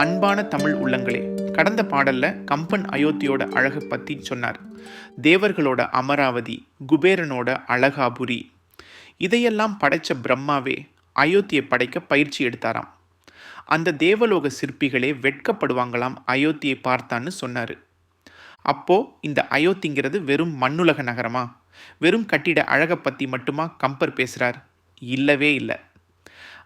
அன்பான தமிழ் உள்ளங்களே கடந்த பாடல்ல கம்பன் அயோத்தியோட அழகை பத்தி சொன்னார். தேவர்களோட அமராவதி குபேரனோட அழகாபுரி. இதையெல்லாம் படைச்ச பிரம்மாவே அயோத்தியை படைக்க பயிற்சி எடுத்தாராம். அந்த தேவலோக சிற்பிகளே வெட்கப்படுவாங்களாம் அயோத்தியை பார்த்தான்னு சொன்னார். அப்போ இந்த அயோத்திங்கிறது வெறும் மண்ணுலக நகரமா? வெறும் கட்டிட அழகை பற்றி மட்டுமா கம்பர் பேசுகிறார் இல்லவே இல்லை.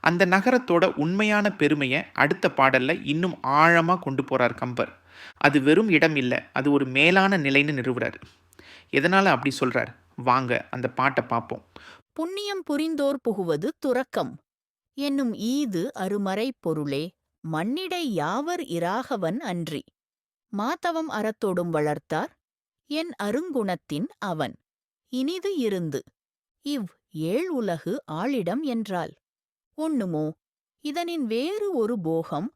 அந்த நகரத்தோட உண்மையான பெருமையை அடுத்த பாடல்ல இன்னும் ஆழமாக கொண்டு போறார் கம்பர். அது வெறும் இடம் இல்லை அது ஒரு மேலான நிலைன்னு நிறுவுறாரு. எதனால் அப்படி சொல்றார்? வாங்க அந்த பாட்டை பார்ப்போம் புண்ணியம் புரிந்தோர் புகுவது துறக்கம். என்னும் ஈது அருமறை பொருளே மண்ணிடை யாவர் இராகவன் அன்றி. மாதவம் அறத்தோடும் வளர்த்தார் என் அருங்குணத்தின் அவன். இனிது இருந்து இவ் ஏழ் உலகு ஆளிடம் என்றால். ஒண்ணுமோ இதனின் வேறு ஒரு போகம்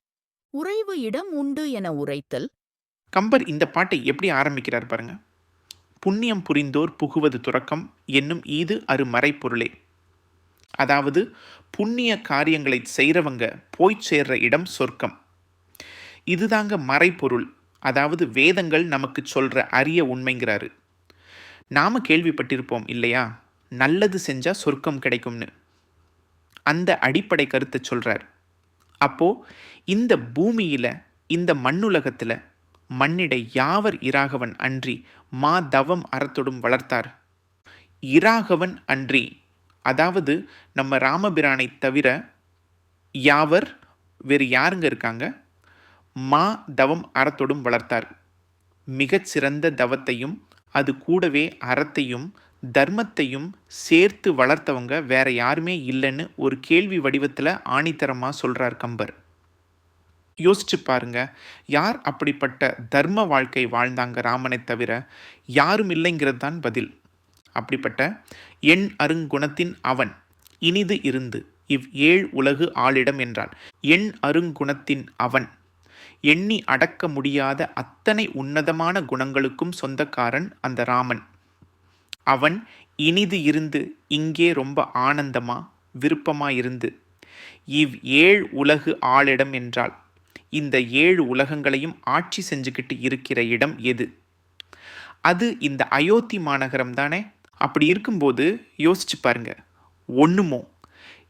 உறைவு இடம் உண்டு என உரைத்தல். கம்பர் இந்த பாட்டை எப்படி ஆரம்பிக்கிறார் பாருங்க. புண்ணியம் புரிந்தோர் புகுவது துறக்கம் என்னும் ஈது அரு மறைப்பொருளே. அதாவது புண்ணிய காரியங்களை செய்கிறவங்க போய் சேர்ற இடம் சொர்க்கம். இதுதாங்க மறைப்பொருள். அதாவது வேதங்கள் நமக்கு சொல்ற அரிய உண்மைங்கிறாரு. நாம கேள்விப்பட்டிருப்போம் இல்லையா? நல்லது செஞ்சா சொர்க்கம் கிடைக்கும்னு. அந்த அடிப்படை கருத்தை சொல்கிறார் அப்போது இந்த பூமியில் இந்த மண்ணுலகத்தில் மண்ணிடை யாவர் இராகவன் அன்றி மா தவம் அறத்தொடும் வளர்த்தார்? இராகவன் அன்றி அதாவது நம்ம ராமபிரானை தவிர யாவர் வேறு யாருங்க இருக்காங்க? மா தவம் அறத்தொடும் வளர்த்தார். மிகச்சிறந்த தவத்தையும் அது கூடவே அறத்தையும் தர்மத்தையும் சேர்த்து வளர்த்தவங்க வேற யாருமே இல்லைன்னு ஒரு கேள்வி வடிவத்தில் ஆணித்தரமாக சொல்கிறார் கம்பர். யோசிச்சு பாருங்க யார் அப்படிப்பட்ட தர்ம வாழ்க்கை வாழ்ந்தாங்க ராமனை தவிர யாரும் இல்லைங்கிறது தான் பதில். அப்படிப்பட்ட எண் அருங்குணத்தின் அவன் இனிது இருந்து இவ் ஏழ் உலகு ஆளிடம் என்றால் எண் அருங்குணத்தின் அவன் எண்ணி அடக்க முடியாத அத்தனை உன்னதமான குணங்களுக்கும் சொந்தக்காரன் அந்த ராமன். அவன் இனிது இருந்து இங்கே ரொம்ப ஆனந்தமா விருப்பமா இருந்து இவ் ஏழ் உலகு ஆளிடம் என்றால் இந்த ஏழு உலகங்களையும் ஆட்சி செஞ்சுக்கிட்டு இருக்கிற இடம் எது? அது இந்த அயோத்தி மாநகரம் தானே? அப்படி இருக்கும்போது யோசிச்சு பாருங்க. ஒண்ணுமோ?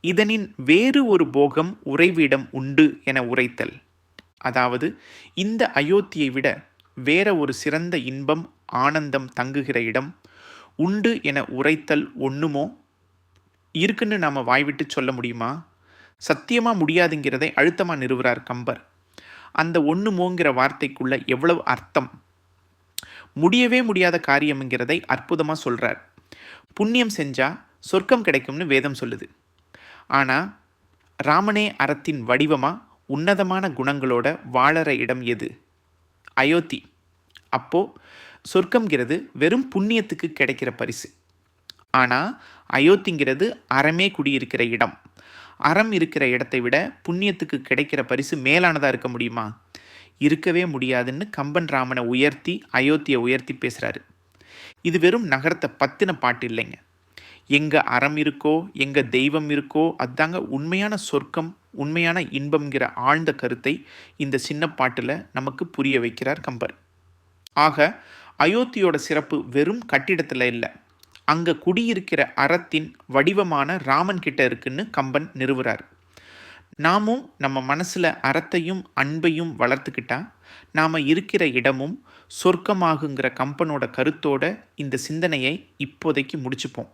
இதனின் வேறு ஒரு போகம் உறைவிடம் உண்டு என உரைத்தல். அதாவது இந்த அயோத்தியை விட வேற ஒரு சிறந்த இன்பம் ஆனந்தம் தங்குகிற இடம் உண்டு என உரைத்தல் ஒன்றுமோ இருக்குன்னு நாம் வாய்விட்டு சொல்ல முடியுமா? சத்தியமாக முடியாதுங்கிறதை அழுத்தமாக நிறுவுறார் கம்பர். அந்த ஒன்றுமோங்கிற வார்த்தைக்குள்ள எவ்வளவு அர்த்தம்? முடியவே முடியாத காரியம்ங்கிறதை அற்புதமாக சொல்கிறார் புண்ணியம் செஞ்சால் சொர்க்கம் கிடைக்கும்னு வேதம் சொல்லுது. ஆனால் ராமனே அறத்தின் வடிவமாக உன்னதமான குணங்களோட வாழற இடம் எது? அயோத்தி. அப்போது சொர்க்கம்ங்கிறது வெறும் புண்ணியத்துக்கு கிடைக்கிற பரிசு. ஆனால் அயோத்திங்கிறது அறமே குடியிருக்கிற இடம். அறம் இருக்கிற இடத்தை விட புண்ணியத்துக்கு கிடைக்கிற பரிசு மேலானதாக இருக்க முடியுமா? இருக்கவே முடியாதுன்னு கம்பன் ராமனை உயர்த்தி அயோத்தியை உயர்த்தி பேசுகிறாரு இது வெறும் நகரத்தை பத்தின பாட்டு இல்லைங்க. எங்கே அறம் இருக்கோ எங்கே தெய்வம் இருக்கோ அதாங்க உண்மையான சொர்க்கம் உண்மையான இன்பம்ங்கிற ஆழ்ந்த கருத்தை இந்த சின்ன பாட்டில் நமக்கு புரிய வைக்கிறார் கம்பர். ஆக அயோத்தியோட சிறப்பு வெறும் கட்டிடத்தில் இல்லை. அங்கே குடியிருக்கிற அறத்தின் வடிவமான ராமன் கிட்ட இருக்குன்னு கம்பன் நிறுவுறார். நாமும் நம்ம மனசில் அறத்தையும் அன்பையும் வளர்த்துக்கிட்டா நாம் இருக்கிற இடமும் சொர்க்கமாகுங்கிற கம்பனோட கருத்தோட இந்த சிந்தனையை இப்போதைக்கு முடிச்சுப்போம்.